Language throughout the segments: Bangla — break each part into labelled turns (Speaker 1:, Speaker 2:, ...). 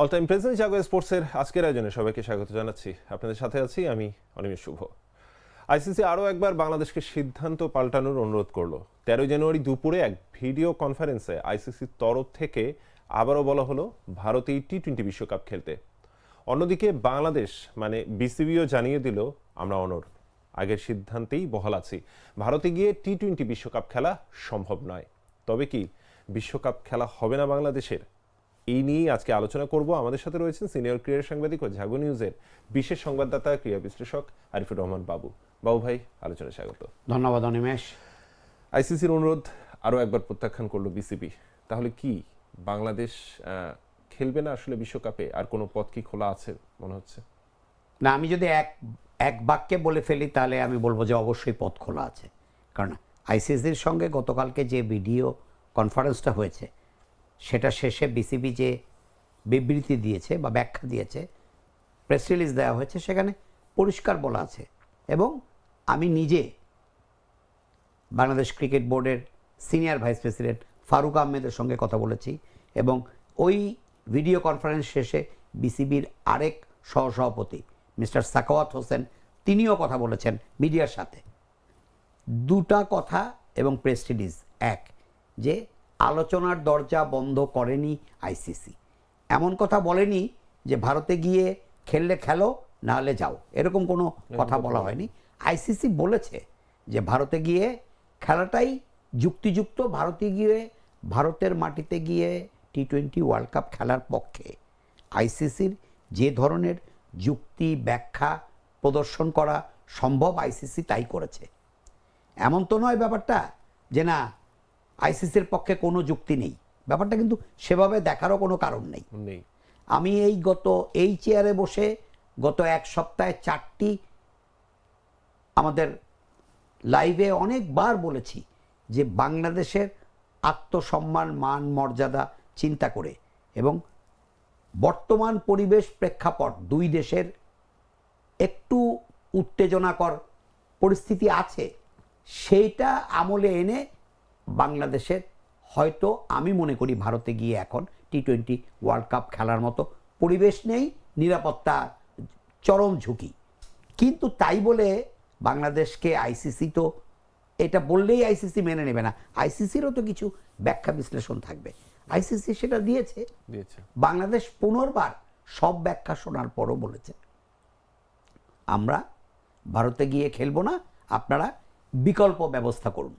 Speaker 1: অল টাইম প্রেজেন্ট জাগো স্পোর্টসের আজকের আয়োজনে সবাইকে স্বাগত জানাচ্ছি। আপনাদের সাথে আছি আমি অনিমেষ শুভ। আইসিসি আরও একবার বাংলাদেশকে সিদ্ধান্ত পাল্টানোর অনুরোধ করল। তেরোই জানুয়ারি দুপুরে এক ভিডিও কনফারেন্সে আইসিসির তরফ থেকে আবারও বলা হলো, ভারতে টি টোয়েন্টি বিশ্বকাপ খেলতে। অন্যদিকে বাংলাদেশ মানে বিসিবিও জানিয়ে দিল, আমরা অনর আগের সিদ্ধান্তেই বহাল আছি। ভারতে গিয়ে টি টোয়েন্টি বিশ্বকাপ খেলা সম্ভব নয়। তবে কি, বিশ্বকাপ খেলা হবে না বাংলাদেশের? এই নিয়েই আজকে আলোচনা করব। আমাদের সাথে রয়েছেন সিনিয়র ক্রীড়া সাংবাদিক ও ঝাগু নিউজের বিশেষ সংবাদদাতা ক্রীড়া বিশ্লেষক আরিফুর রহমান বাবু। বাবু ভাই আলোচনায় স্বাগত।
Speaker 2: ধন্যবাদ অনিমেষ।
Speaker 1: আইসিসির অনুরোধ আরও একবার প্রত্যাখ্যান করল বিসিবি। তাহলে কি বাংলাদেশ খেলবে না আসলে বিশ্বকাপে? আর কোনো পথ কি খোলা আছে মনে হচ্ছে?
Speaker 2: না আমি যদি এক এক বাক্যে বলে ফেলি তাহলে আমি বলব যে অবশ্যই পথ খোলা আছে। কারণ আইসিসির সঙ্গে গতকালকে যে ভিডিও কনফারেন্সটা হয়েছে সেটা শেষে বিসিবি যে বিবৃতি দিয়েছে বা ব্যাখ্যা দিয়েছে প্রেস রিলিজ দেওয়া হয়েছে, সেখানে পরিষ্কার বলা আছে। এবং আমি নিজে বাংলাদেশ ক্রিকেট বোর্ডের সিনিয়র ভাইস প্রেসিডেন্ট ফারুক আহমেদের সঙ্গে কথা বলেছি এবং ওই ভিডিও কনফারেন্স শেষে বিসিবির আরেক সহসভাপতি, মিস্টার সাকাওয়াত হোসেন, তিনিও কথা বলেছেন মিডিয়ার সাথে। দুটা কথা এবং প্রেস রিলিজ এক, যে আলোচনার দরজা বন্ধ করেনি আইসিসি। এমন কথা বলেনি যে ভারতে গিয়ে খেললে খেলো নাহলে যাও। এরকম কোনো কথা বলা হয়নি। আইসিসি বলেছে যে ভারতে গিয়ে খেলাটাই যুক্তিযুক্ত। ভারতে গিয়ে ভারতের মাটিতে গিয়ে টি টোয়েন্টি ওয়ার্ল্ড কাপ খেলার পক্ষে আইসিসির যে ধরনের যুক্তি ব্যাখ্যা প্রদর্শন করা সম্ভব আইসিসি তাই করেছে। এমন তো নয় ব্যাপারটা যে না আইসিসির পক্ষে কোনো যুক্তি নেই। ব্যাপারটা কিন্তু সেভাবে দেখারও কোনো কারণ নেই। আমি এই গত এই চেয়ারে বসে গত এক সপ্তাহে চারটি আমাদের লাইভে অনেকবার বলেছি যে বাংলাদেশের আত্মসম্মান মান মর্যাদা চিন্তা করে এবং বর্তমান পরিবেশ প্রেক্ষাপট দুই দেশের একটু উত্তেজনাকর পরিস্থিতি আছে সেইটা আমলে এনে বাংলাদেশের হয়তো আমি মনে করি ভারতে গিয়ে এখন টি টোয়েন্টি ওয়ার্ল্ড কাপ খেলার মতো পরিবেশ নেই নিরাপত্তা চরম ঝুঁকি। কিন্তু তাই বলে বাংলাদেশকে আইসিসি তো এটা বললেই আইসিসি মেনে নেবে না। আইসিসিরও তো কিছু ব্যাখ্যা বিশ্লেষণ থাকবে। আইসিসি সেটা দিয়েছে।
Speaker 1: দিয়েছে।
Speaker 2: বাংলাদেশ পুনর্বার সব ব্যাখ্যা শোনার পরও বলেছে। আমরা ভারতে গিয়ে খেলব না আপনারা বিকল্প ব্যবস্থা করুন।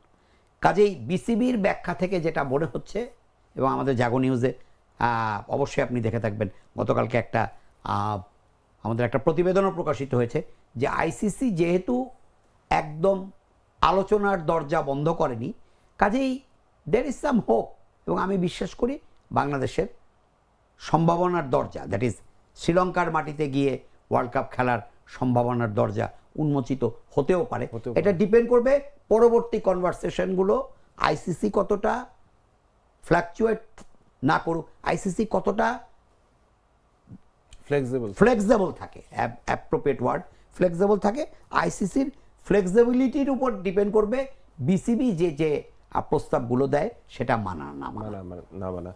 Speaker 2: কাজেই বিসিবির ব্যাখ্যা থেকে যেটা মনে হচ্ছে, এবং আমাদের জাগো নিউজে অবশ্যই আপনি দেখে থাকবেন, গতকালকে একটা আমাদের একটা প্রতিবেদনও প্রকাশিত হয়েছে যে আইসিসি যেহেতু একদম আলোচনার দরজা বন্ধ করেনি, কাজেই দের ইজ সাম হোপ এবং আমি বিশ্বাস করি বাংলাদেশের সম্ভাবনার দরজা দ্যাট ইজ শ্রীলঙ্কার মাটিতে গিয়ে ওয়ার্ল্ড কাপ খেলার সম্ভাবনার দরজা উন্মোচিত হতেও পারে। এটা ডিপেন্ড করবে পরবর্তী কনভারসেশনগুলো আইসিসি কতটা ফ্ল্যাকচুয়েট না করুক আইসিসি কতটা
Speaker 1: ফ্লেক্সিবল
Speaker 2: ফ্লেক্সিবল থাকে অ্যাপ্রোপ্রিয়েট ওয়ার্ড ফ্লেক্সিবল থাকে। আইসিসির ফ্লেক্সিবিলিটির উপর ডিপেন্ড করবে বিসিবি যে যে প্রস্তাবগুলো দেয় সেটা মানা না মানা।
Speaker 1: না মানা।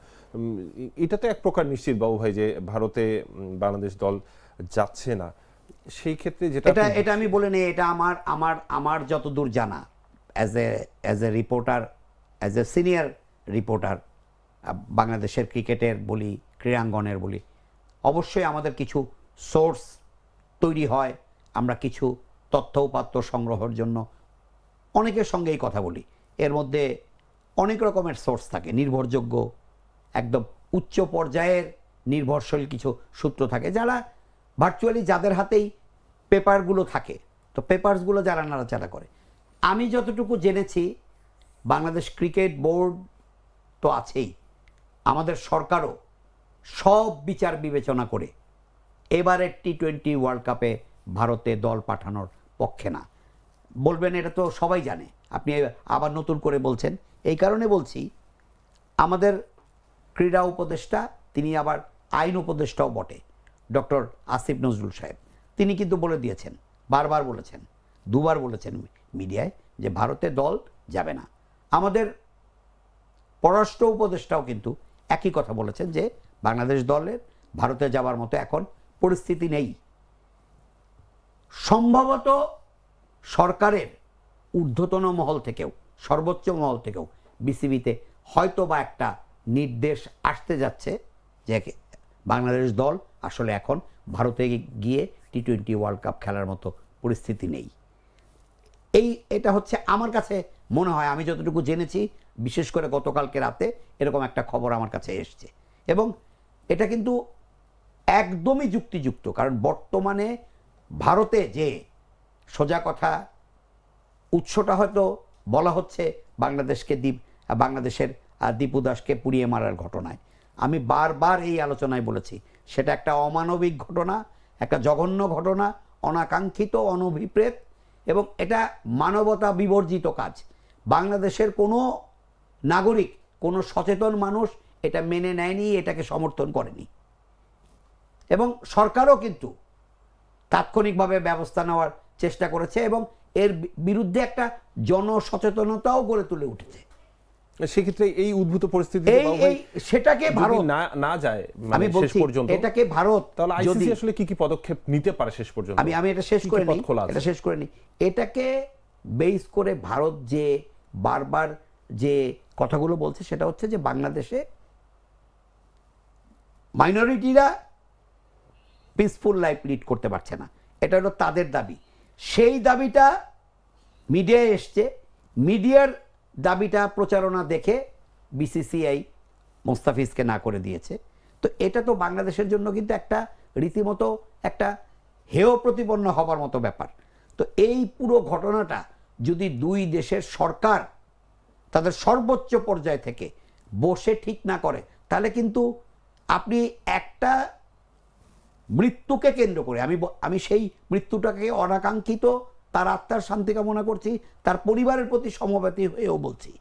Speaker 1: এটা তো এক প্রকার নিশ্চিত বাবু ভাই যে ভারতে বাংলাদেশ দল যাচ্ছে না। সেই ক্ষেত্রে যেটা
Speaker 2: এটা এটা আমি বলে নিই এটা আমার আমার আমার যতদূর জানা। As a as a reporter as a senior reporter বাংলাদেশের ক্রিকেটের বলি ক্রীড়াঙ্গনের বলি অবশ্যই আমাদের কিছু সোর্স তৈরি হয়। আমরা কিছু তথ্য উপাত্ত সংগ্রহের জন্য অনেকের সঙ্গেই কথা বলি। এর মধ্যে অনেক রকমের সোর্স থাকে। নির্ভরযোগ্য একদম উচ্চ পর্যায়ের নির্ভরশীল কিছু সূত্র থাকে যারা ভার্চুয়ালি যাদের হাতেই পেপারগুলো থাকে, তো পেপারসগুলো যারা নাড়াচাড়া করে। আমি যতটুকু জেনেছি, বাংলাদেশ ক্রিকেট বোর্ড তো আছেই। আমাদের সরকারও সব বিচার বিবেচনা করে এবারের টি টোয়েন্টি ওয়ার্ল্ড কাপে ভারতে দল পাঠানোর পক্ষে না। বলবেন, এটা তো সবাই জানে। আপনি আবার নতুন করে বলছেন। এই কারণে বলছি, আমাদের ক্রীড়া উপদেষ্টা, তিনি আবার আইন উপদেষ্টাও বটে। ডক্টর আসিফ নজরুল সাহেব। তিনি কিন্তু বলে দিয়েছেন, বারবার বলেছেন, দুবার বলেছেন মিডিয়ায় যে ভারতে দল যাবে না। আমাদের পররাষ্ট্র উপদেষ্টাও কিন্তু একই কথা বলেছেন যে বাংলাদেশ দলের ভারতে যাওয়ার মতো এখন পরিস্থিতি নেই। সম্ভবত সরকারের ঊর্ধ্বতন মহল থেকেও, সর্বোচ্চ মহল থেকেও বিসিবিতে হয়তো বা একটা নির্দেশ আসতে যাচ্ছে যে বাংলাদেশ দল আসলে এখন ভারতে গিয়ে টি টোয়েন্টি ওয়ার্ল্ড কাপ খেলার মতো পরিস্থিতি নেই। এই, এটা হচ্ছে আমার কাছে মনে হয়, আমি যতটুকু জেনেছি, বিশেষ করে গতকালকে রাতে এরকম একটা খবর আমার কাছে এসছে। এবং এটা কিন্তু একদমই যুক্তিযুক্ত, কারণ বর্তমানে ভারতে যে সোজা কথা উৎসটা হয়তো বলা হচ্ছে বাংলাদেশকে দ্বীপ, বাংলাদেশের দীপু দাসকে পুড়িয়ে মারার ঘটনায়। আমি বারবার এই আলোচনায় বলেছি, সেটা একটা অমানবিক ঘটনা, একটা জঘন্য ঘটনা, অনাকাঙ্ক্ষিত, অনভিপ্রেত, এবং এটা মানবতা বিবর্জিত কাজ। বাংলাদেশের কোনো নাগরিক, কোনো সচেতন মানুষ এটা মেনে নেয়নি, এটাকে সমর্থন করেনি। এবং সরকারও কিন্তু তাৎক্ষণিকভাবে ব্যবস্থা নেওয়ার চেষ্টা করেছে এবং এর বিরুদ্ধে একটা জনসচেতনতাও গড়ে তুলে উঠেছে।
Speaker 1: সেক্ষেত্রে এই উদ্ভূত পরিস্থিতি
Speaker 2: সেটাকে ভারত
Speaker 1: না না যায় মানে
Speaker 2: আমি
Speaker 1: শেষ
Speaker 2: বলছি
Speaker 1: পর্যন্ত
Speaker 2: এটাকে ভারত
Speaker 1: তাহলে আইসিসি আসলে কি কি পদক্ষেপ নিতে পারে শেষ পর্যন্ত?
Speaker 2: আমি আমি এটা শেষ করে নিই
Speaker 1: খোলা
Speaker 2: এটা শেষ করে নিই এটাকে বেস করে ভারত যে বারবার যে কথাগুলো বলছে সেটা হচ্ছে যে বাংলাদেশে মাইনরিটিরা পিসফুল লাইফ লিড করতে পারছে না। এটা হলো তাদের দাবি। সেই দাবিটা মিডিয়ায় এসছে। মিডিয়ার দাবিটা প্রচারণা দেখে বিসিসিআই মোস্তাফিজকে না করে দিয়েছে। তো এটা তো বাংলাদেশের জন্য কিন্তু একটা রীতিমতো একটা হেয় প্রতিপন্ন হবার মতো ব্যাপার। তো এই পুরো ঘটনাটা যদি দুই দেশের সরকার তাদের সর্বোচ্চ পর্যায় থেকে বসে ঠিক না করে, তাহলে কিন্তু আপনি একটা মৃত্যুকে কেন্দ্র করে, আমি আমি সেই মৃত্যুটাকে অনাকাঙ্ক্ষিত তার আত্মার শান্তি কামনা করছি, তার পরিবারের প্রতি সমবেতী হয়েও বলছি।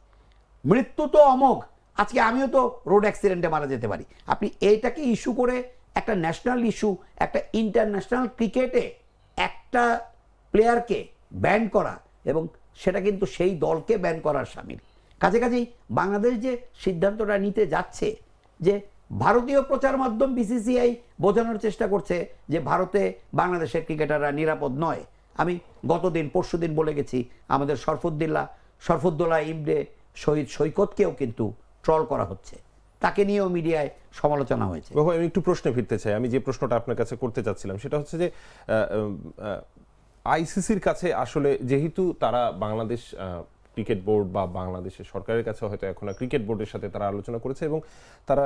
Speaker 2: মৃত্যু তো অমোঘ, আজকে আমিও তো রোড অ্যাক্সিডেন্টে মারা যেতে পারি। আপনি এইটাকে ইস্যু করে একটা ন্যাশনাল ইস্যু, একটা ইন্টারন্যাশনাল ক্রিকেটে একটা প্লেয়ারকে ব্যান করা এবং সেটা কিন্তু সেই দলকে ব্যান করার সামিল। কাছে কাছেই বাংলাদেশ যে সিদ্ধান্তটা নিতে যাচ্ছে, যে ভারতীয় প্রচার মাধ্যম বিসিসিআই বোঝানোর চেষ্টা করছে যে ভারতে বাংলাদেশের ক্রিকেটাররা নিরাপদ নয় আমি গতদিন পরশু দিন বলে গেছি, আমাদের শরফুদ্দিল্লা সরফুদ্দোল্লা ইমরে শহীদ সৈকতকেও কিন্তু ট্রল করা হচ্ছে। তাকে নিয়েও মিডিয়ায় সমালোচনা হয়েছে।
Speaker 1: বাবু, আমি একটু প্রশ্নে ফিরতে চাই। আমি যে প্রশ্নটা আপনার কাছে করতে চাচ্ছিলাম, সেটা হচ্ছে যে আইসিসির কাছে আসলে যেহেতু তারা বাংলাদেশ ক্রিকেট বোর্ড বা বাংলাদেশের সরকারের কাছে হয়তো এখন ক্রিকেট বোর্ডের সাথে তারা আলোচনা করেছে এবং তারা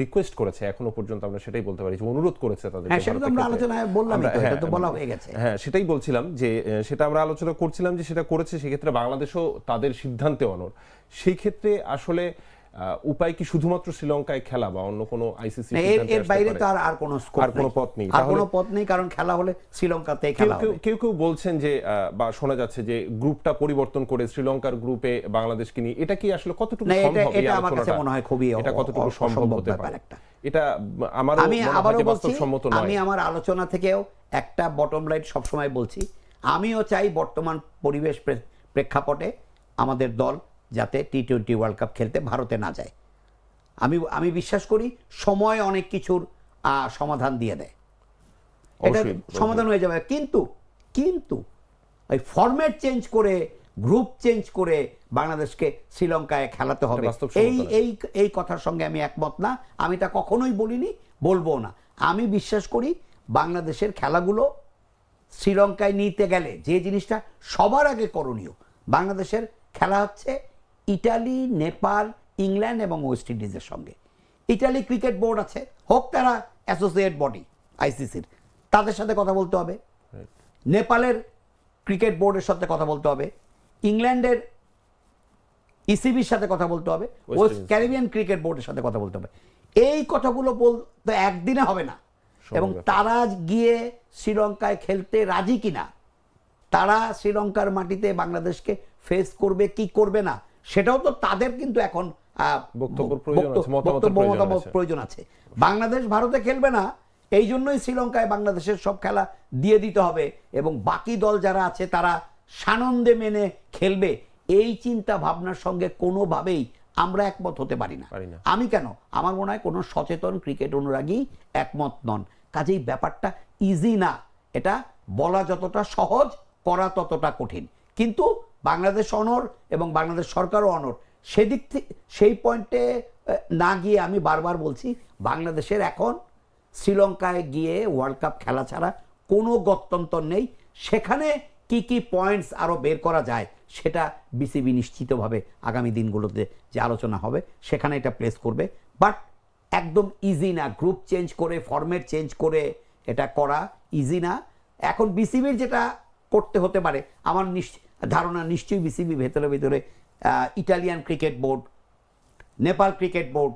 Speaker 1: রিকোয়েস্ট করেছে এখনও পর্যন্ত আমরা সেটাই বলতে পারি যে অনুরোধ করেছে তাদের
Speaker 2: হ্যাঁ সেটা আমরা আলোচনায় বললামই এটা তো বলা হয়ে গেছে।
Speaker 1: হ্যাঁ সেটাই বলছিলাম যে সেটা আমরা আলোচনা করছিলাম যে সেটা করেছে সেক্ষেত্রে বাংলাদেশও তাদের সিদ্ধান্তে অনর সেই ক্ষেত্রে আসলে উপায় কি শুধুমাত্র শ্রীলঙ্কায় খেলা বা অন্য কোনো আইসিসি
Speaker 2: এর বাইরে তো আর আর কোনো স্কোপ
Speaker 1: আর কোনো পথ নেই।
Speaker 2: আর কোনো পথ নেই কারণ খেলা হলে শ্রীলঙ্কাতে খেলা হবে।
Speaker 1: কেউ কেউ বলছেন যে বা শোনা যাচ্ছে যে গ্রুপটা পরিবর্তন করে শ্রীলঙ্কার গ্রুপে বাংলাদেশকে নিয়ে এটা কি আসলে কতটুকু সম্ভব?
Speaker 2: এটা আমার কাছে মনে হয় খুবই
Speaker 1: এটা কতটুকু সম্ভব হতে পারে?
Speaker 2: একটা।
Speaker 1: এটা আমার
Speaker 2: আমি আবারও বলছি আমি আমার আলোচনা থেকেও একটা বটম লাইন সবসময় বলছি। আমিও চাই বর্তমান পরিবেশ প্রেক্ষাপটে আমাদের দল যাতে টি টোয়েন্টি ওয়ার্ল্ড কাপ খেলতে ভারতে না যায়। আমি আমি বিশ্বাস করি সময় অনেক কিছুর সমাধান দিয়ে দেয়। এটা সমাধান হয়ে যাবে। কিন্তু কিন্তু ওই ফরম্যাট চেঞ্জ করে গ্রুপ চেঞ্জ করে বাংলাদেশকে শ্রীলঙ্কায় খেলাতে হবে। এই এই এই কথার সঙ্গে আমি একমত না। আমি তা কখনোই বলিনি বলব না। আমি বিশ্বাস করি বাংলাদেশের খেলাগুলো শ্রীলঙ্কায় নিতে গেলে যে জিনিসটা সবার আগে করণীয় বাংলাদেশের খেলা হচ্ছে ইটালি নেপাল ইংল্যান্ড এবং ওয়েস্ট ইন্ডিজের সঙ্গে। ইটালি ক্রিকেট বোর্ড আছে হোক তারা অ্যাসোসিয়েট বডি আইসিসির তাদের সাথে কথা বলতে হবে। নেপালের ক্রিকেট বোর্ডের সাথে কথা বলতে হবে। ইংল্যান্ডের ইসিবির সাথে কথা বলতে হবে। ওয়েস্ট ক্যারিবিয়ান ক্রিকেট বোর্ডের সাথে কথা বলতে হবে। এই কথাগুলো বলতে একদিনে হবে না। এবং তারা গিয়ে শ্রীলঙ্কায় খেলতে রাজি কিনা? তারা শ্রীলঙ্কার মাটিতে বাংলাদেশকে ফেস করবে কি করবে না? সেটাও তো তাদের কিন্তু এখন
Speaker 1: প্রয়োজন আছে,
Speaker 2: বক্তব্য-
Speaker 1: মতামতের
Speaker 2: বক্তব্য
Speaker 1: প্রয়োজন
Speaker 2: মতামত প্রয়োজন আছে। বাংলাদেশ ভারতে খেলবে না এই জন্যই শ্রীলঙ্কায় বাংলাদেশের সব খেলা দিয়ে দিতে হবে এবং বাকি দল যারা আছে তারা সানন্দে মেনে খেলবে। এই চিন্তা ভাবনার সঙ্গে কোনোভাবেই আমরা একমত হতে পারি না। আমি কেন? আমার মনে হয় কোনো সচেতন ক্রিকেট অনুরাগী একমত নন। কাজেই ব্যাপারটা ইজি না। এটা বলা যতটা সহজ করা ততটা কঠিন। কিন্তু বাংলাদেশ অনর এবং বাংলাদেশ সরকারও অনর সেদিক থেকে সেই পয়েন্টে না গিয়ে আমি বারবার বলছি, বাংলাদেশের এখন শ্রীলঙ্কায় গিয়ে ওয়ার্ল্ড কাপ খেলা ছাড়া কোনো গত্যন্তর নেই। সেখানে কি কি পয়েন্টস আরও বের করা যায়, সেটা বিসিবি নিশ্চিতভাবে আগামী দিনগুলোতে যে আলোচনা হবে, সেখানে এটা প্লেস করবে। বাট একদম ইজি না গ্রুপ চেঞ্জ করে ফরম্যাট চেঞ্জ করে এটা করা ইজি না। এখন বিসিবির যেটা করতে হতে পারে, আমার নিশ্চ- ধারণা নিশ্চয়ই বিসিবি ভেতরে ভেতরে Italian cricket board Nepal cricket board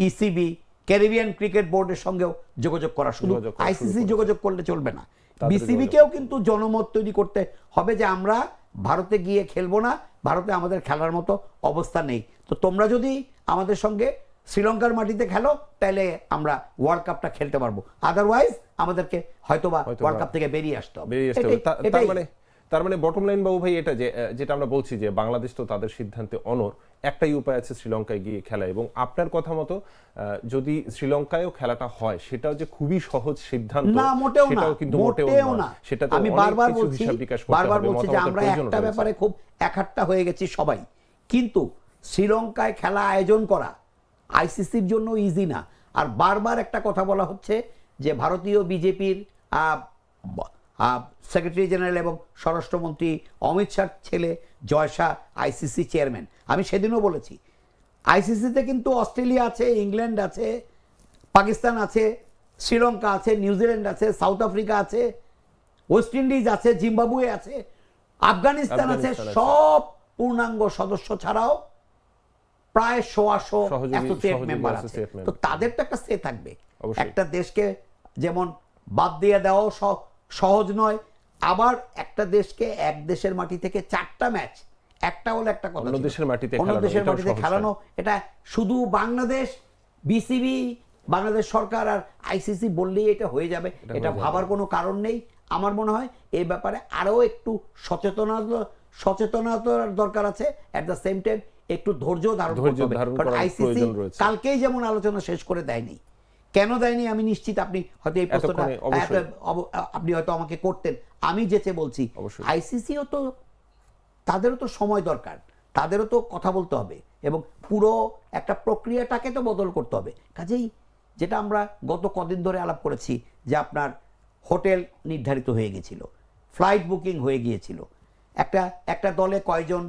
Speaker 2: ECB Caribbean cricket বোর্ডের সঙ্গেও যোগাযোগ করা
Speaker 1: শুরু।
Speaker 2: আইসিসি যোগাযোগ করলে চলবে না। বিসিবিকেও কিন্তু জনমত তৈরি করতে হবে যে আমরা ভারতে গিয়ে খেলব না ভারতে আমাদের খেলার মতো অবস্থা নেই। তো তোমরা যদি আমাদের সঙ্গে শ্রীলঙ্কার মাটিতে খেলো তাহলে আমরা ওয়ার্ল্ড কাপটা খেলতে পারব। আদারওয়াইজ আমাদেরকে হয়তোবা
Speaker 1: হয়তোবা
Speaker 2: ওয়ার্ল্ড কাপ থেকে বেরিয়ে আসতে হবে।
Speaker 1: তার মানে বটম লাইন বাবু ভাই এটা যে যেটা আমরা বলছি যে বাংলাদেশ তো তাদের সিদ্ধান্তে অনর একটাই উপায় আছে শ্রীলঙ্কায় গিয়ে খেলা। এবং আপনার কথা মতো যদি শ্রীলঙ্কায়ও খেলাটা হয় সেটাও যে খুবই সহজ সিদ্ধান্ত
Speaker 2: না মোটেও না
Speaker 1: কিন্তু মোটেও
Speaker 2: না।
Speaker 1: সেটা
Speaker 2: আমি বারবার বলছি বারবার বলছি যে আমরা একটা ব্যাপারে খুব একাট্টা হয়ে গেছি সবাই। কিন্তু শ্রীলঙ্কায় খেলা আয়োজন করা আইসিসির জন্য ইজি না। আর বারবার একটা কথা বলা হচ্ছে যে ভারতীয় বিজেপির সেক্রেটারি জেনারেল এবং স্বরাষ্ট্রমন্ত্রী অমিত শাহ ছেলে জয় শাহ আইসিসি চেয়ারম্যান আমি সেদিনও বলেছি আইসিসিতে কিন্তু অস্ট্রেলিয়া আছে ইংল্যান্ড আছে পাকিস্তান আছে শ্রীলঙ্কা আছে নিউজিল্যান্ড আছে সাউথ আফ্রিকা আছে ওয়েস্ট ইন্ডিজ আছে জিম্বাবুয়ে আছে আফগানিস্তান আছে সব পূর্ণাঙ্গ সদস্য ছাড়াও প্রায় সোয়াশো অ্যাসোসিয়েট মেম্বার আছে। তো তাদের তো একটা সে থাকবে। একটা দেশকে যেমন বাদ দিয়ে দেওয়াও সহজ নয়। আবার একটা দেশকে এক দেশের মাটি থেকে চারটা ম্যাচ একটা হলো একটা কথা
Speaker 1: অন্য। দেশের মাটিতে
Speaker 2: অন্য দেশের মাটিতে খেলানো এটা শুধু বাংলাদেশ বিসিবি বাংলাদেশ সরকার আর আইসিসি বললেই এটা হয়ে যাবে। এটা ভাবার কোনো কারণ নেই। আমার মনে হয় এই ব্যাপারে আরও একটু সচেতনতা সচেতনতার দরকার আছে। অ্যাট দ্য সেম টাইম একটু ধৈর্য ধারণ
Speaker 1: ধৈর্য
Speaker 2: করতে হবে। কারণ আইসিসি কালকেই যেমন আলোচনা শেষ করে দেয়নি। কেন দেয়নি আমি নিশ্চিত আপনি হয়তো এই প্রশ্নটা। আপনি হয়তো আমাকে করতেন। আমি যেতে বলছি আইসিসিও তো তাদেরও তো সময় দরকার তাদেরও তো কথা বলতে হবে এবং পুরো একটা প্রক্রিয়াটাকে তো বদল করতে হবে। কাজেই যেটা আমরা গত কদিন ধরে আলাপ করেছি যে আপনার হোটেল নির্ধারিত হয়ে গেছিল ফ্লাইট বুকিং হয়ে গিয়েছিল। একটা একটা দলে কয়জন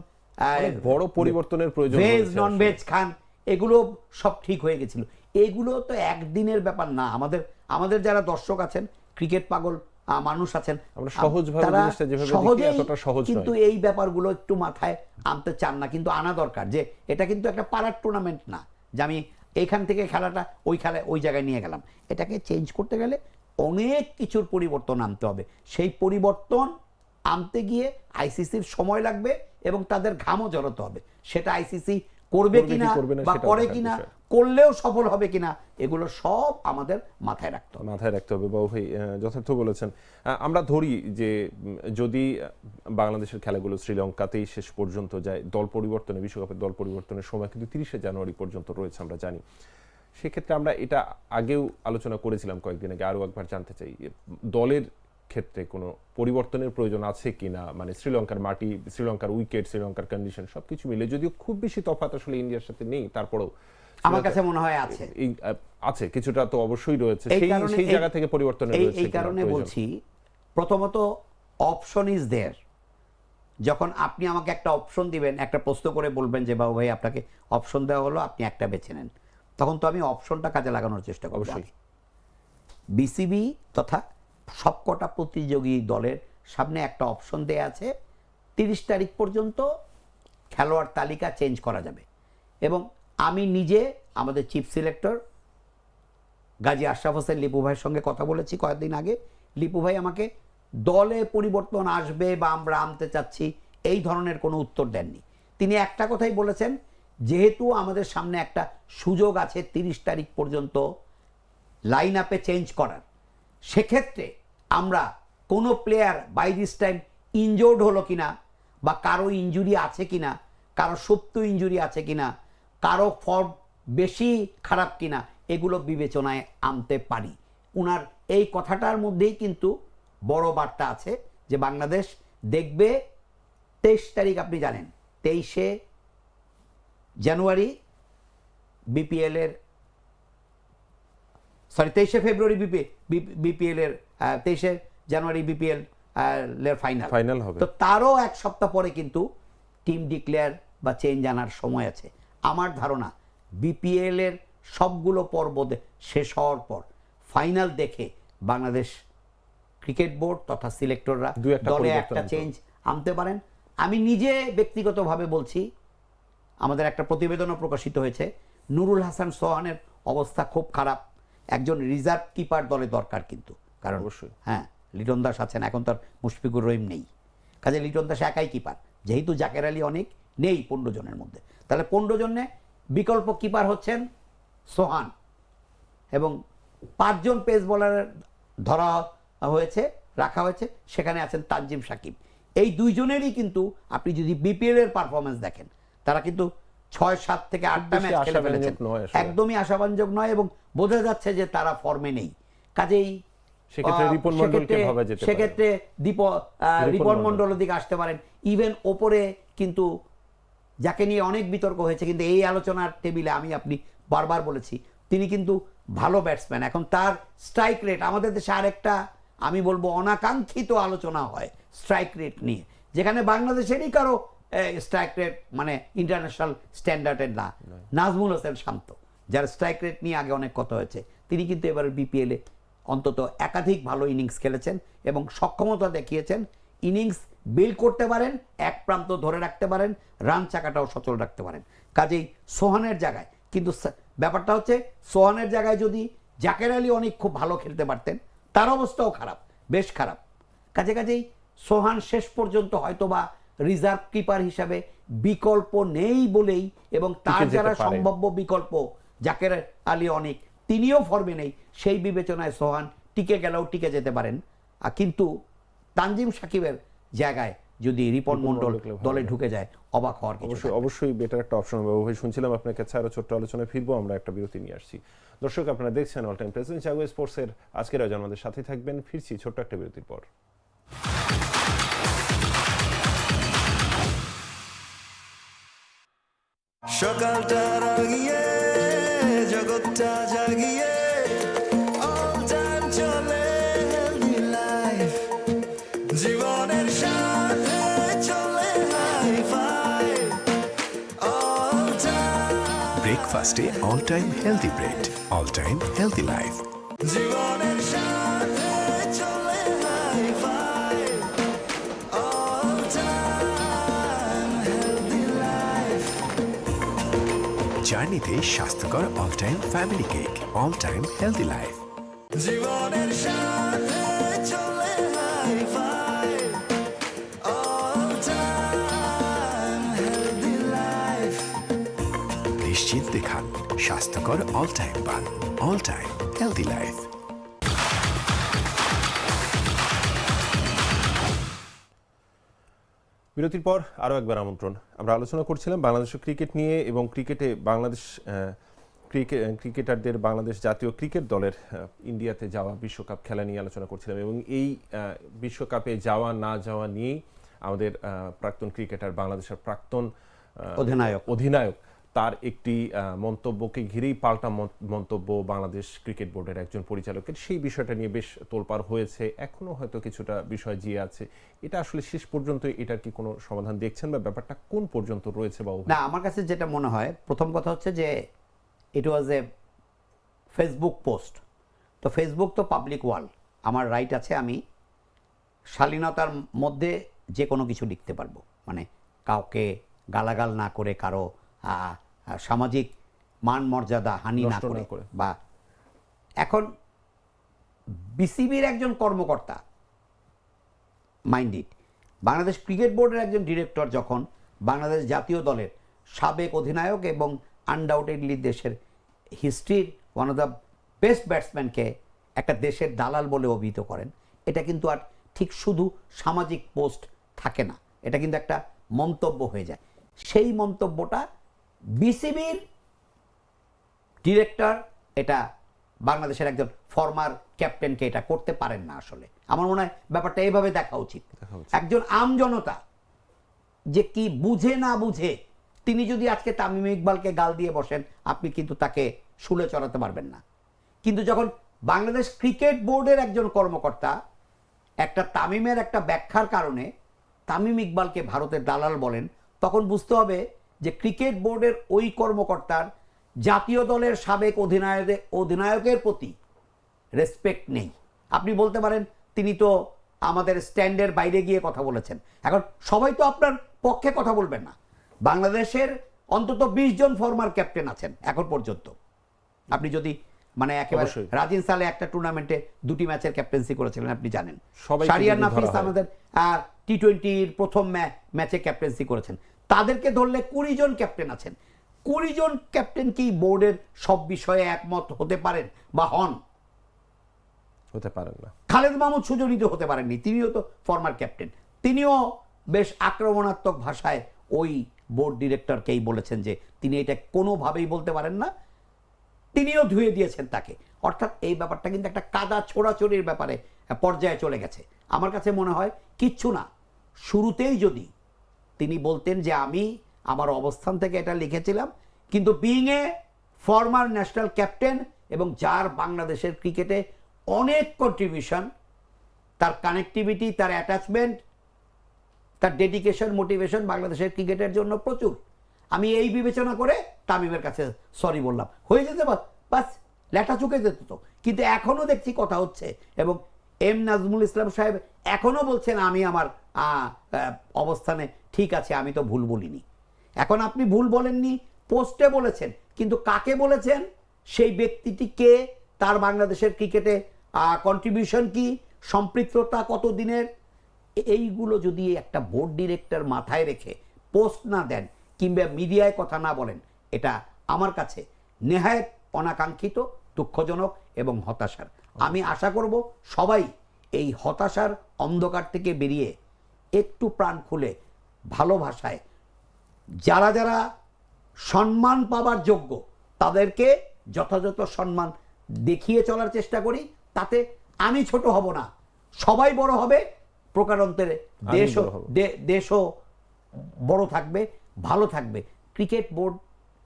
Speaker 1: বড় পরিবর্তনের প্রয়োজন
Speaker 2: ভেজ নন ভেজ খান এগুলো সব ঠিক হয়ে গেছিল। এগুলো তো একদিনের ব্যাপার না। আমাদের আমাদের যারা দর্শক আছেন ক্রিকেট পাগল মানুষ আছেন তারা
Speaker 1: সহজ।
Speaker 2: কিন্তু এই ব্যাপারগুলো একটু মাথায় আনতে চান না কিন্তু আনা দরকার যে এটা কিন্তু একটা পাড়ার টুর্নামেন্ট না যে আমি এইখান থেকে খেলাটা ওই খেলায় ওই জায়গায় নিয়ে গেলাম। এটাকে চেঞ্জ করতে গেলে অনেক কিছুর পরিবর্তন আনতে হবে। সেই পরিবর্তন আনতে গিয়ে আইসিসির সময় লাগবে এবং তাদের ঘামও জড়াতে হবে। সেটা আইসিসি করবে কিনা বা করে কিনা করলেও সফল হবে কিনা এগুলো সব আমাদের মাথায় রাখতে হবে।
Speaker 1: মাথায় রাখতে হবে বাবু ভাই যথার্থ বলেছেন। আমরা ধরি যে যদি বাংলাদেশের খেলাগুলো শ্রীলঙ্কাতেই শেষ পর্যন্ত যায় দল পরিবর্তনে বিশ্বকাপের দল পরিবর্তনের সময় কিন্তু তিরিশে জানুয়ারি পর্যন্ত রয়েছে আমরা জানি। সেক্ষেত্রে আমরা এটা আগেও আলোচনা করেছিলাম কয়েকদিন আগে আরও একবার জানতে চাই। দলের ক্ষেত্রে কোনো পরিবর্তনের প্রয়োজন আছে কিনা? মানে শ্রীলঙ্কার মাটি শ্রীলঙ্কার উইকেট শ্রীলঙ্কার কন্ডিশন সবকিছু মিলে যদিও খুব বেশি তফাৎ আসলে ইন্ডিয়ার সাথে নেই তারপরেও
Speaker 2: আমার কাছে মনে হয় আছে।
Speaker 1: আছে কিছুটা তো অবশ্যই রয়েছে। সেই সেই জায়গা থেকে পরিবর্তন রয়েছে
Speaker 2: এই কারণে বলছি প্রথমত অপশন ইজ দেয়ার যখন আপনি আমাকে একটা অপশন দিবেন একটা প্রশ্ন করে বলবেন যে বাবু ভাই আপনাকে অপশন দেওয়া হলো আপনি একটা বেছে নেন। তখন তো আমি অপশনটা কাজে লাগানোর চেষ্টা করব
Speaker 1: অবশ্যই।
Speaker 2: বিসিবি তথা সবকটা প্রতিযোগী দলের সামনে একটা অপশন দেয়া আছে। তিরিশ তারিখ পর্যন্ত খেলোয়াড় তালিকা চেঞ্জ করা যাবে। এবং আমি নিজে, আমাদের চিফ সিলেক্টর গাজী আশরাফ হোসেন লিপু ভাইয়ের সঙ্গে কথা বলেছি কয়েকদিন আগে। লিপু ভাই আমাকে, দলে পরিবর্তন আসবে বা আমরা আনতে চাচ্ছি এই ধরনের কোনো উত্তর দেননি। তিনি একটা কথাই বলেছেন, যেহেতু আমাদের সামনে একটা সুযোগ আছে তিরিশ তারিখ পর্যন্ত লাইন আপে চেঞ্জ করার সেক্ষেত্রে আমরা কোনো player by this time injured হলো কিনা বা কারও ইনজুরি আছে কিনা, কারও সুপ্ত ইনজুরি আছে কিনা, কারও ফর্ম বেশি খারাপ কিনা, এগুলো বিবেচনায় আনতে পারি। উনার এই কথাটার মধ্যেই কিন্তু বড় বার্তা আছে যে বাংলাদেশ দেখবে তেইশ তারিখ আপনি জানেন, তেইশে জানুয়ারি বিপিএল এর সরি তেইশে ফেব্রুয়ারি বিপি বিপিএল এর তেইশে জানুয়ারি বিপিএল এর ফাইনাল
Speaker 1: ফাইনাল হবে।
Speaker 2: তো তারও এক সপ্তাহ পরে কিন্তু টিম ডিক্লেয়ার বা চেঞ্জ আনার সময় আছে। আমার ধারণা বিপিএল এর সবগুলো পর্ব শেষ হওয়ার পর ফাইনাল দেখে বাংলাদেশ ক্রিকেট বোর্ড তথা সিলেক্টররা
Speaker 1: দু একটা
Speaker 2: দলে একটা চেঞ্জ আনতে পারেন। আমি নিজে ব্যক্তিগতভাবে বলছি আমাদের একটা প্রতিবেদনও প্রকাশিত হয়েছে। নুরুল হাসান সোহানের অবস্থা খুব খারাপ। একজন রিজার্ভ কিপার দলে দরকার কিন্তু। কারণ
Speaker 1: অবশ্যই।
Speaker 2: হ্যাঁ লিটন দাস আছেন এখন তার মুশফিকুর রহিম নেই। কাজে লিটন দাস একাই কিপার। যেহেতু জাকের আলী অনেক নেই পনেরো জনের মধ্যে। তাহলে পনেরো জনে বিকল্প কিপার হচ্ছেন সোহান। এবং পাঁচজন পেস বোলারের ধরা হয়েছে রাখা হয়েছে সেখানে আছেন তানজিম সাকিব। এই দুইজনেরই কিন্তু আপনি যদি বিপিএল এর পারফরমেন্স দেখেন তারা কিন্তু ছয় সাত থেকে আটটা ম্যাচ খেলে ফেলেছেন। একদমই আশাবাঞ্জক নয় এবং বোঝা যাচ্ছে যে তারা ফর্মে নেই। কাজেই
Speaker 1: সেক্ষেত্রে
Speaker 2: দীপ
Speaker 1: রিপন
Speaker 2: রিপন দিকে আসতে পারেন। ইভেন ওপরে কিন্তু যাকে নিয়ে অনেক বিতর্ক হয়েছে কিন্তু এই আলোচনার টেবিলে আমি আপনি বারবার বলেছি তিনি কিন্তু ভালো ব্যাটসম্যান এখন তার স্ট্রাইক রেট আমাদের দেশে আরেকটা আমি বলব অনাকাঙ্ক্ষিত আলোচনা হয় স্ট্রাইক রেট নিয়ে। যেখানে বাংলাদেশেরই কারও স্ট্রাইক রেট মানে ইন্টারন্যাশনাল স্ট্যান্ডার্ডের না। নাজমুল হোসেন শান্ত যার স্ট্রাইক রেট নিয়ে আগে অনেক কথা হয়েছে। তিনি কিন্তু এবার বিপিএলে অন্তত একাধিক ভালো ইনিংস খেলেছেন এবং সক্ষমতা দেখিয়েছেন। ইনিংস বিল করতে পারেন এক প্রান্ত ধরে রাখতে পারেন রান চাকাটাও সচল রাখতে পারেন। কাজেই সোহানের জায়গায় কিন্তু ব্যাপারটা হচ্ছে সোহানের জায়গায় যদি জাকের আলী অনেক খুব ভালো খেলতে পারতেন তার অবস্থাও খারাপ বেশ খারাপ। কাজে কাজেই সোহান শেষ পর্যন্ত হয়তোবা রিজার্ভ কিপার হিসাবে বিকল্প নেই বলেই এবং তার যারা সম্ভাব্য বিকল্প জাকের আলী অনেক তিনিও ফর্মে নেই সেই বিবেচনায় সোহান টিকে গেলেও টিকে যেতে পারেন। আর কিন্তু তানজিম সাকিবের জায়গায় যদি রিপন
Speaker 1: ভালো
Speaker 2: দলে ঢুকে যায় অবাক হওয়ার
Speaker 1: অবশ্যই অবশ্যই বেটার একটা অপশন হবে। ভাই শুনছিলাম আপনার কাছে আরও ছোট্ট আলোচনায় ফিরবো আমরা একটা বিরতি নিয়ে আসছি। দর্শক আপনারা দেখছেন অল টাইম প্রেসেন্ট জাগো স্পোর্টসের আজকের আয়োজন। আমাদের সাথে থাকবেন ফিরছি ছোট্ট একটা বিরতির পর।
Speaker 3: সকালটা রাগিয়ে জগৎটা জাগিয়ে অল টাইম চলে হেলদি লাইফ জীবনের সাথে চলে হাই ফাই অল টাইম
Speaker 4: ব্রেকফাস্টে all time healthy bread all time healthy life
Speaker 3: জীবনের
Speaker 4: জার্নিতে স্বাস্থ্যকর all time family cake all time healthy life
Speaker 3: জীবনের সাথে চলে hi fi all time healthy life
Speaker 4: নিশ্চিন্তে খান স্বাস্থ্যকর অল টাইম পান অল টাইম হেলদি লাইফ
Speaker 1: বিরতির পর আরও একবার আমন্ত্রণ আমরা আলোচনা করছিলাম বাংলাদেশের ক্রিকেট নিয়ে এবং ক্রিকেটে বাংলাদেশ ক্রিকেট ক্রিকেটারদের বাংলাদেশ জাতীয় ক্রিকেট দলের ইন্ডিয়াতে যাওয়া বিশ্বকাপ খেলা নিয়ে আলোচনা করছিলাম এবং এই বিশ্বকাপে যাওয়া না যাওয়া নিয়েই আমাদের প্রাক্তন ক্রিকেটার বাংলাদেশের প্রাক্তন
Speaker 2: অধিনায়ক।
Speaker 1: অধিনায়ক তার একটি মন্তব্যকে ঘিরেই পাল্টা মন্তব্য বাংলাদেশ ক্রিকেট বোর্ডের একজন পরিচালকের। সেই বিষয়টা নিয়ে বেশ তোলপাড় হয়েছে। এখনও হয়তো কিছুটা বিষয় জিয়ে আছে। এটা আসলে শেষ পর্যন্ত এটার কি কোনো সমাধান দেখছেন বা ব্যাপারটা কোন পর্যন্ত রয়েছে বা
Speaker 2: না, আমার কাছে যেটা মনে হয়, প্রথম কথা হচ্ছে যে it was a Facebook post তো ফেসবুক তো পাবলিক ওয়াল আমার রাইট আছে, আমি শালীনতার মধ্যে যে কোনো কিছু লিখতে পারব। মানে কাউকে গালাগাল না করে কারও সামাজিক মান মর্যাদা হানি না করে। বা এখন বিসিবির একজন কর্মকর্তা মাইন্ড ইট বাংলাদেশ ক্রিকেট বোর্ডের একজন ডিরেক্টর যখন বাংলাদেশ জাতীয় দলের সাবেক অধিনায়ক এবং আনডাউটেডলি দেশের হিস্ট্রির ওয়ান অফ দ্য বেস্ট ব্যাটসম্যানকে একটা দেশের দালাল বলে অভিহিত করেন এটা কিন্তু আর ঠিক শুধু সামাজিক পোস্ট থাকে না এটা কিন্তু একটা মন্তব্য হয়ে যায় সেই মন্তব্যটা বিসিবির ডিরেক্টর এটা বাংলাদেশের একজন ফর্মার ক্যাপ্টেনকে এটা করতে পারেন না আসলে। আমার মনে হয় ব্যাপারটা এইভাবে দেখা উচিত। একজন আম জনতা যে কি বুঝে না বুঝে তিনি যদি আজকে তামিম ইকবালকে গাল দিয়ে বসেন আপনি কিন্তু তাকে শুলে চড়াতে পারবেন না। কিন্তু যখন বাংলাদেশ ক্রিকেট বোর্ডের একজন কর্মকর্তা একটা তামিমের একটা ব্যাখ্যার কারণে তামিম ইকবালকে ভারতের দালাল বলেন তখন বুঝতে হবে যে ক্রিকেট বোর্ডের ওই কর্মকর্তার জাতীয় দলের সাবেক অধিনায়কের অধিনায়কের প্রতি রেসপেক্ট নেই। আপনি বলতে পারেন তিনি তো আমাদের স্ট্যান্ডের বাইরে গিয়ে কথা বলেছেন। এখন সবাই তো আপনার পক্ষে কথা বলবেন না। বাংলাদেশের অন্তত বিশ জন ফর্মার ক্যাপ্টেন আছেন এখন পর্যন্ত। আপনি যদি মানে একেবারে। রাজিন সালে একটা টুর্নামেন্টে দুটি ম্যাচের ক্যাপ্টেন্সি করেছিলেন আপনি জানেন। নাফিস আমাদের টি টোয়েন্টির প্রথম ম্যাচে ক্যাপ্টেন্সি করেছেন। তাদেরকে ধরলে কুড়ি জন ক্যাপ্টেন আছেন। কুড়ি জন ক্যাপ্টেন কি বোর্ডের সব বিষয়ে একমত হতে পারেন বা হন?
Speaker 1: হতে পারেন না।
Speaker 2: খালেদ মাহমুদ সুজনিত হতে পারেননি তিনিও তো ফর্মার ক্যাপ্টেন তিনিও বেশ আক্রমণাত্মক ভাষায় ওই বোর্ড ডিরেক্টরকেই বলেছেন যে তিনি এটা কোনোভাবেই বলতে পারেন না। তিনিও ধুয়ে দিয়েছেন তাকে। অর্থাৎ এই ব্যাপারটা কিন্তু একটা কাদা ছোড়াছড়ির ব্যাপারে পর্যায়ে চলে গেছে। আমার কাছে মনে হয় কিচ্ছু না। শুরুতেই যদি তিনি বলতেন যে আমি আমার অবস্থান থেকে এটা লিখেছিলাম, কিন্তু being a former national captain এবং যার বাংলাদেশের ক্রিকেটে অনেক কন্ট্রিবিউশন তার কানেক্টিভিটি তার অ্যাটাচমেন্ট তার ডেডিকেশন মোটিভেশন বাংলাদেশের ক্রিকেটের জন্য প্রচুর। আমি এই বিবেচনা করে তামিমের কাছে সরি বললাম। হয়ে যেতে বাস, লেটা চুকে যেত তো। কিন্তু এখনও দেখছি কথা হচ্ছে এবং এম নাজমুল ইসলাম সাহেব এখনও বলছেন আমি আমার অবস্থানে ঠিক আছে, আমি তো ভুল বলিনি। এখন আপনি ভুল বলেননি, পোস্টে বলেছেন, কিন্তু কাকে বলেছেন? সেই ব্যক্তিটি কে? তার বাংলাদেশের ক্রিকেটে কন্ট্রিবিউশন কি? সম্পৃক্ততা কত দিনের? এইগুলো যদি একটা বোর্ড ডিরেক্টর মাথায় রেখে পোস্ট না দেন, কিংবা মিডিয়ায় কথা না বলেন, এটা আমার কাছে নেহায়ত অনাকাঙ্ক্ষিত, দুঃখজনক এবং হতাশার। আমি আশা করব সবাই এই হতাশার অন্ধকার থেকে বেরিয়ে একটু প্রাণ খুলে ভালো ভাষায় যারা যারা সম্মান পাবার যোগ্য তাদেরকে যথাযথ সম্মান দেখিয়ে চলার চেষ্টা করি তাতে আমি ছোট হব না। সবাই বড় হবে প্রকারান্তরে দেশও
Speaker 1: বড়
Speaker 2: দেশও বড় থাকবে ভালো থাকবে। ক্রিকেট বোর্ড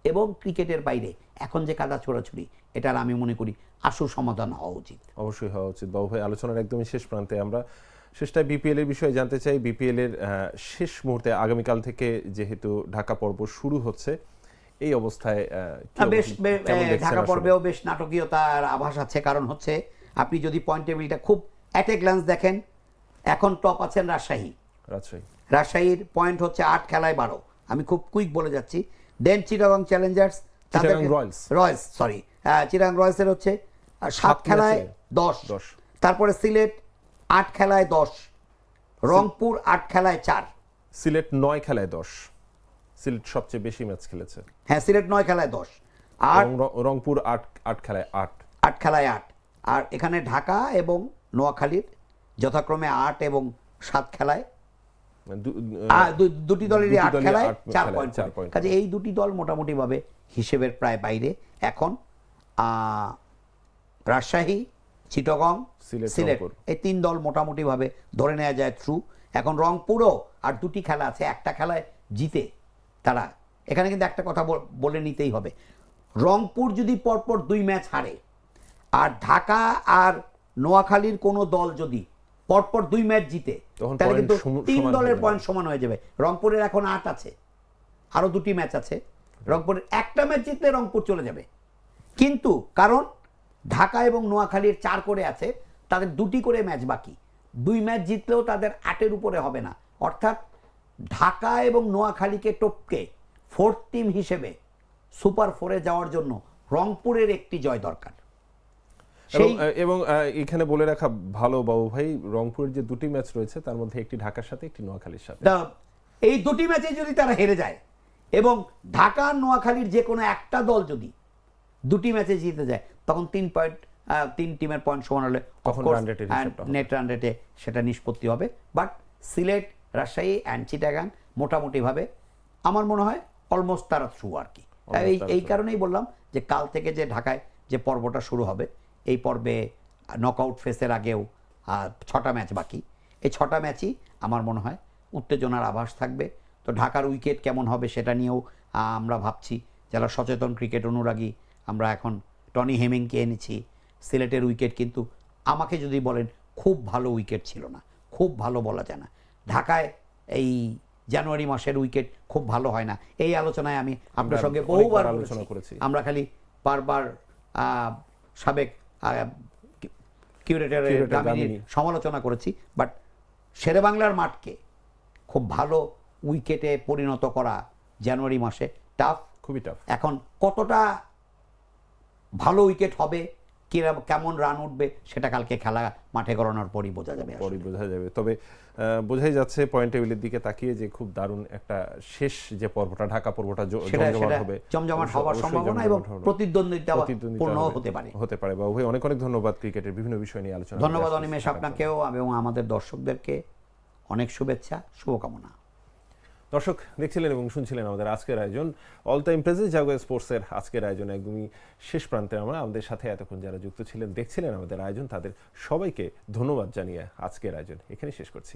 Speaker 2: এবং ক্রিকেটের বাইরে। এখন যে কাদা ছোড়াছুড়ি এটার আমি মনে করি আশু সমাধান হওয়া উচিত।
Speaker 1: অবশ্যই হওয়া উচিত। বাবু ভাই আলোচনার একদমই শেষ প্রান্তে আমরা শেষটায় বিপিএল এর বিষয়ে জানতে চাই। বিপিএল এর শেষ মুহূর্তে আগামীকাল থেকে যেহেতু ঢাকা পর্ব শুরু হচ্ছে এই অবস্থায়
Speaker 2: বেশ ঢাকা পর্বেও বেশ নাটকীয়তার আভাস আছে। কারণ হচ্ছে আপনি যদি পয়েন্ট টেবিলটা খুব অ্যাট এ গ্লান্স দেখেন এখন টপ আছেন রাজশাহী।
Speaker 1: রাজশাহী।
Speaker 2: রাজশাহীর পয়েন্ট হচ্ছে আট খেলায় বারো। আমি খুব কুইক বলে যাচ্ছি। Then Chittagong challengers
Speaker 1: royals.
Speaker 2: Sorry Chittagong রয়্যালসের হচ্ছে সাত খেলায় দশ।
Speaker 1: দশ।
Speaker 2: তারপরে সিলেট আট খেলায় দশ। রংপুর আট খেলায় চার।
Speaker 1: সিলেট নয় খেলায় দশ। সিলেট সবচেয়ে বেশি ম্যাচ খেলেছে।
Speaker 2: হ্যাঁ সিলেট নয় খেলায় দশ। আর
Speaker 1: রংপুর আট আট খেলায় আট।
Speaker 2: আট খেলায় আট। আর এখানে ঢাকা এবং নোয়াখালীর যথাক্রমে আট এবং সাত খেলায়। দুটি দলেরই আট খেলায় চার পয়েন্ট কাজে এই দুটি দল মোটামুটিভাবে হিসেবের প্রায় বাইরে। এখন আহ, রাজশাহী চিটগং
Speaker 1: সিলেট,
Speaker 2: এই তিন দল মোটামুটিভাবে ধরে নেওয়া যায় থ্রু এখন রংপুরও আর দুটি খেলা আছে একটা খেলায় জিতে তারা। এখানে কিন্তু একটা কথা বলে নিতেই হবে। রংপুর যদি পরপর দুই ম্যাচ হারে আর ঢাকা আর নোয়াখালীর কোনো দল যদি পরপর দুই ম্যাচ জিতে তাহলে কিন্তু তিন দলের পয়েন্ট সমান হয়ে যাবে। রংপুরের এখন আট আছে। আরও দুটি ম্যাচ আছে। রংপুরের একটা ম্যাচ জিতলে রংপুর চলে যাবে। কিন্তু কারণ ঢাকা এবং নোয়াখালীর চার করে আছে তাদের দুটি করে ম্যাচ বাকি। দুই ম্যাচ জিতলেও তাদের আটের উপরে হবে না। অর্থাৎ ঢাকা এবং নোয়াখালীকে টপকে ফোর্থ টিম হিসেবে সুপার ফোরে যাওয়ার জন্য রংপুরের একটি জয় দরকার।
Speaker 1: এবং এবং এখানে বলে রাখা ভালো বাবু ভাই রংপুরের যে দুটি ম্যাচ রয়েছে তার মধ্যে একটি ঢাকার সাথে একটি নোয়াখালীর সাথে।
Speaker 2: এই দুটি ম্যাচে যদি তারা হেরে যায় এবং ঢাকা নোয়াখালীর যে কোনো একটা দল যদি দুটি ম্যাচে জিতে যায় তখন তিন পয়েন্ট তিন টিমের পয়েন্ট সমান হলে। নেট রান রেটে সেটা নিষ্পত্তি হবে। বাট সিলেট রাজশাহী অ্যান্ড চিটাগাং মোটামুটিভাবে আমার মনে হয় অলমোস্ট তারা থ্রু আর কি। এই এই কারণেই বললাম যে কাল থেকে যে ঢাকায় যে পর্বটা শুরু হবে এই পর্বে নকআউট ফেসের আগেও ছটা ম্যাচ বাকি। এই ছটা ম্যাচই আমার মনে হয় উত্তেজনার আভাস থাকবে। তো ঢাকার উইকেট কেমন হবে সেটা নিয়েও আমরা ভাবছি। যারা সচেতন ক্রিকেট অনুরাগী আমরা এখন টনি হেমিংকে এনেছি। সিলেটের উইকেট কিন্তু আমাকে যদি বলেন খুব ভালো উইকেট ছিল না খুব ভালো বলা যায় না। ঢাকায় এই জানুয়ারি মাসের উইকেট খুব ভালো হয় না। এই আলোচনায় আমি আপনার সঙ্গে বহুবার
Speaker 1: আলোচনা
Speaker 2: করেছি। আমরা খালি বারবার সাবেক কিউরেটারের দামিনীর। সমালোচনা করেছি বাট শেরে বাংলার মাঠকে খুব ভালো উইকেটে পরিণত করা জানুয়ারি মাসে টাফ
Speaker 1: খুবই টাফ
Speaker 2: এখন কতটা ভালো উইকেট হবে কেমন রান উঠবে সেটা কালকে খেলা মাঠে গড়ানোর পরই বোঝা যাবে
Speaker 1: পরই বোঝা যাবে। তবে বোঝাই যাচ্ছে পয়েন্ট টেবিলের দিকে তাকিয়ে যে খুব দারুণ একটা শেষ যে পর্বটা ঢাকা পর্বটা জমজমাট হবে।
Speaker 2: জমজমাট হওয়ার সম্ভাবনা এবং প্রতিদ্বন্দ্বিতা পূর্ণ হতে পারে।
Speaker 1: হতে পারে। বা উভয় অনেক অনেক ধন্যবাদ ক্রিকেটের বিভিন্ন বিষয় নিয়ে আলোচনা
Speaker 2: ধন্যবাদ অনিমেষ আপনাকেও এবং আমাদের দর্শকদেরকে। অনেক শুভেচ্ছা শুভকামনা।
Speaker 1: দর্শক দেখছিলেন এবং শুনছিলেন আমাদের আজকের আয়োজন। অল টাইম প্রেজেন্ট জাগো স্পোর্টসের আজকের আয়োজন একদমই শেষ প্রান্তে আমরা, আমাদের সাথে এতক্ষণ যারা যুক্ত ছিলেন, দেখছিলেন আমাদের আয়োজন, তাদের সবাইকে ধন্যবাদ জানিয়ে আজকের আয়োজন এখানে শেষ করছি।